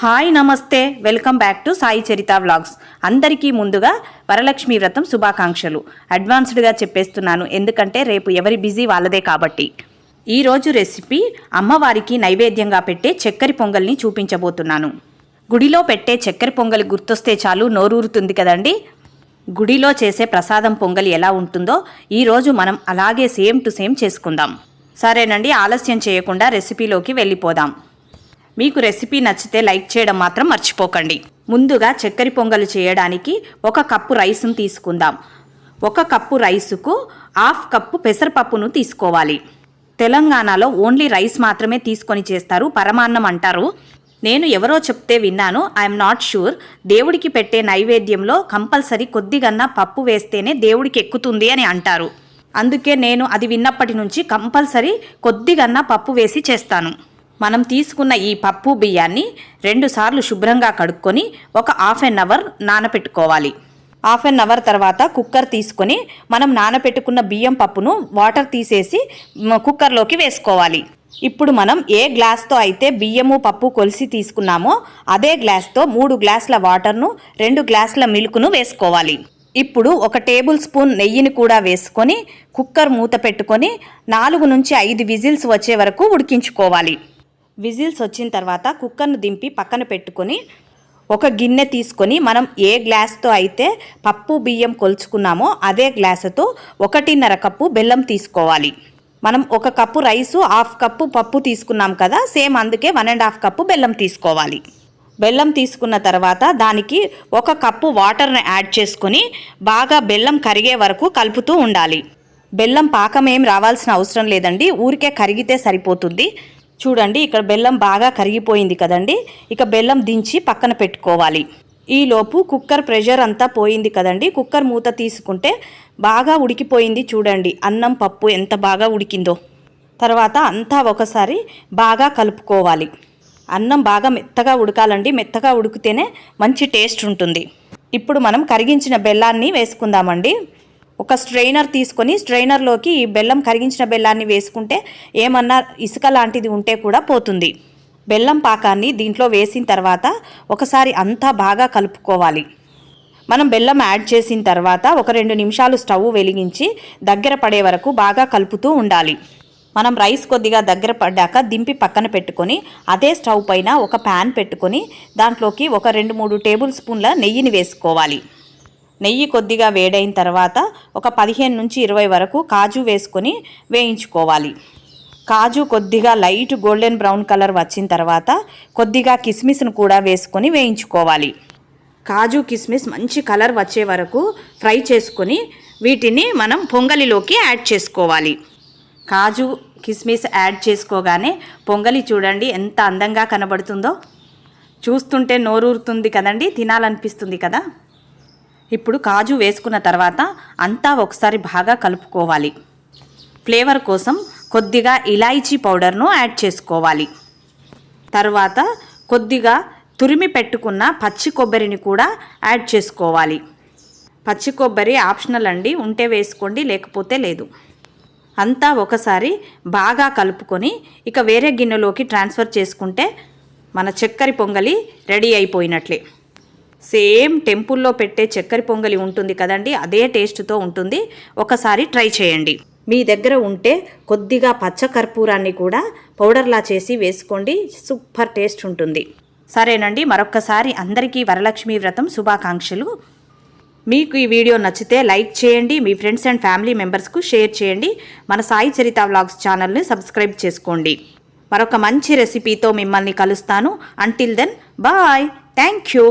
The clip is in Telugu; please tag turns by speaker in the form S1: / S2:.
S1: హాయ్ నమస్తే. Welcome back to Sai Charitha vlogs. అందరికీ ముందుగా వరలక్ష్మి వ్రతం శుభాకాంక్షలు. అడ్వాన్స్డ్గా చెప్పేస్తున్నాను. ఎందుకంటే రేపు ఎవరి బిజీ వాళ్ళదే కాబట్టి. ఈరోజు రెసిపీ అమ్మవారికి నైవేద్యంగా పెట్టే చక్కెర పొంగల్ని చూపించబోతున్నాను. గుడిలో పెట్టే చక్కెర పొంగలి గుర్తొస్తే చాలు నోరూరుతుంది కదండి? గుడిలో చేసే ప్రసాదం పొంగలి ఎలా ఉంటుందో ఈరోజు మనం అలాగే సేమ్ టు సేమ్ చేసుకుందాం. సరేనండి ఆలస్యం చేయకుండా రెసిపీలోకి వెళ్ళిపోదాం. మీకు రెసిపీ నచ్చితే లైక్ చేయడం మాత్రం మర్చిపోకండి. ముందుగా చక్కెర పొంగలు చేయడానికి ఒక కప్పు రైస్ను తీసుకుందాం. ఒక కప్పు రైసుకు హాఫ్ కప్పు పెసరపప్పును తీసుకోవాలి. తెలంగాణలో ఓన్లీ రైస్ మాత్రమే తీసుకొని చేస్తారు పరమాన్నం అంటారు. నేను ఎవరో చెప్తే విన్నాను ఐఎమ్ నాట్ షూర్ దేవుడికి పెట్టే నైవేద్యంలో కంపల్సరీ కొద్దిగన్నా పప్పు వేస్తేనే దేవుడికి ఎక్కుతుంది అని అంటారు. అందుకే నేను అది విన్నప్పటి నుంచి కంపల్సరీ కొద్దిగన్నా పప్పు వేసి చేస్తాను. మనం తీసుకున్న ఈ పప్పు బియ్యాన్ని రెండుసార్లు శుభ్రంగా కడుక్కొని ఒక హాఫ్ అన్ అవర్ నానపెట్టుకోవాలి. హాఫ్ అన్ అవర్ తర్వాత కుక్కర్ తీసుకొని మనం నానపెట్టుకున్న బియ్యం పప్పును వాటర్ తీసేసి కుక్కర్లోకి వేసుకోవాలి. ఇప్పుడు మనం ఏ గ్లాస్తో అయితే బియ్యము పప్పు కొలిసి తీసుకున్నామో అదే గ్లాస్తో మూడు గ్లాసుల వాటర్ను రెండు గ్లాసుల మిల్క్ను వేసుకోవాలి. ఇప్పుడు ఒక టేబుల్ స్పూన్ నెయ్యిని కూడా వేసుకొని కుక్కర్ మూత పెట్టుకొని నాలుగు నుంచి ఐదు విజిల్స్ వచ్చే వరకు ఉడికించుకోవాలి. విజిల్స్ వచ్చిన తర్వాత కుక్కర్ను దింపి పక్కన పెట్టుకొని ఒక గిన్నె తీసుకొని మనం ఏ గ్లాస్తో అయితే పప్పు బియ్యం కొలుచుకున్నామో అదే గ్లాసుతో ఒకటిన్నర కప్పు బెల్లం తీసుకోవాలి. మనం ఒక కప్పు రైసు హాఫ్ కప్పు పప్పు తీసుకున్నాం కదా సేమ్ అందుకే వన్ అండ్ హాఫ్ కప్పు బెల్లం తీసుకోవాలి. బెల్లం తీసుకున్న తర్వాత దానికి ఒక కప్పు వాటర్ని యాడ్ చేసుకొని బాగా బెల్లం కరిగే వరకు కలుపుతూ ఉండాలి. బెల్లం పాకం ఏం రావాల్సిన అవసరం లేదండి ఊరికే కరిగితే సరిపోతుంది. చూడండి ఇక్కడ బెల్లం బాగా కరిగిపోయింది కదండి. ఇక బెల్లం దించి పక్కన పెట్టుకోవాలి. ఈలోపు కుక్కర్ ప్రెషర్ అంతా పోయింది కదండి. కుక్కర్ మూత తీసుకుంటే బాగా ఉడికిపోయింది చూడండి. అన్నం పప్పు ఎంత బాగా ఉడికిందో. తర్వాత అంతా ఒకసారి బాగా కలుపుకోవాలి. అన్నం బాగా మెత్తగా ఉడకాలండి. మెత్తగా ఉడికితేనే మంచి టేస్ట్ ఉంటుంది. ఇప్పుడు మనం కరిగించిన బెల్లాన్ని వేసుకుందామండి. ఒక స్ట్రైనర్ తీసుకొని స్ట్రైనర్లోకి ఈ బెల్లం కరిగించిన బెల్లాన్ని వేసుకుంటే ఏమన్నా ఇసుక లాంటిది ఉంటే కూడా పోతుంది. బెల్లం పాకాన్ని దీంట్లో వేసిన తర్వాత ఒకసారి అంతా బాగా కలుపుకోవాలి. మనం బెల్లం యాడ్ చేసిన తర్వాత ఒక రెండు నిమిషాలు స్టవ్ వెలిగించి దగ్గర పడే వరకు బాగా కలుపుతూ ఉండాలి. మనం రైస్ కొద్దిగా దగ్గర పడ్డాక దింపి పక్కన పెట్టుకొని అదే స్టవ్ పైన ఒక ప్యాన్ పెట్టుకొని దాంట్లోకి ఒక రెండు మూడు టేబుల్ స్పూన్ల నెయ్యిని వేసుకోవాలి. నెయ్యి కొద్దిగా వేడైన తర్వాత ఒక పదిహేను నుంచి ఇరవై వరకు కాజు వేసుకొని వేయించుకోవాలి. కాజు కొద్దిగా లైట్ గోల్డెన్ బ్రౌన్ కలర్ వచ్చిన తర్వాత కొద్దిగా కిస్మిస్ను కూడా వేసుకొని వేయించుకోవాలి. కాజు కిస్మిస్ మంచి కలర్ వచ్చే వరకు ఫ్రై చేసుకొని వీటిని మనం పొంగలిలోకి యాడ్ చేసుకోవాలి. కాజు కిస్మిస్ యాడ్ చేసుకోగానే పొంగలి చూడండి ఎంత అందంగా కనబడుతుందో. చూస్తుంటే నోరూరుతుంది కదండి తినాలనిపిస్తుంది కదా. ఇప్పుడు కాజు వేసుకున్న తర్వాత అంతా ఒకసారి బాగా కలుపుకోవాలి. ఫ్లేవర్ కోసం కొద్దిగా ఇలాయచీ పౌడర్ను యాడ్ చేసుకోవాలి. తర్వాత కొద్దిగా తురిమి పెట్టుకున్న పచ్చి కొబ్బరిని కూడా యాడ్ చేసుకోవాలి. పచ్చి కొబ్బరి ఆప్షనల్ అండి ఉంటే వేసుకోండి లేకపోతే లేదు. అంతా ఒకసారి బాగా కలుపుకొని ఇక వేరే గిన్నెలోకి ట్రాన్స్ఫర్ చేసుకుంటే మన చక్కెర పొంగలి రెడీ అయిపోయినట్లే. సేమ్ టెంపుల్లో పెట్టే చక్కెర పొంగలి ఉంటుంది కదండి అదే టేస్ట్తో ఉంటుంది. ఒకసారి ట్రై చేయండి. మీ దగ్గర ఉంటే కొద్దిగా పచ్చ కర్పూరాన్ని కూడా పౌడర్లా చేసి వేసుకోండి సూపర్ టేస్ట్ ఉంటుంది. సరేనండి మరొక్కసారి అందరికీ వరలక్ష్మి వ్రతం శుభాకాంక్షలు. మీకు ఈ వీడియో నచ్చితే లైక్ చేయండి మీ ఫ్రెండ్స్ అండ్ ఫ్యామిలీ మెంబర్స్కు షేర్ చేయండి మన సాయి చరిత వ్లాగ్స్ ఛానల్ని సబ్స్క్రైబ్ చేసుకోండి. మరొక మంచి రెసిపీతో మిమ్మల్ని కలుస్తాను. Until then bye thank you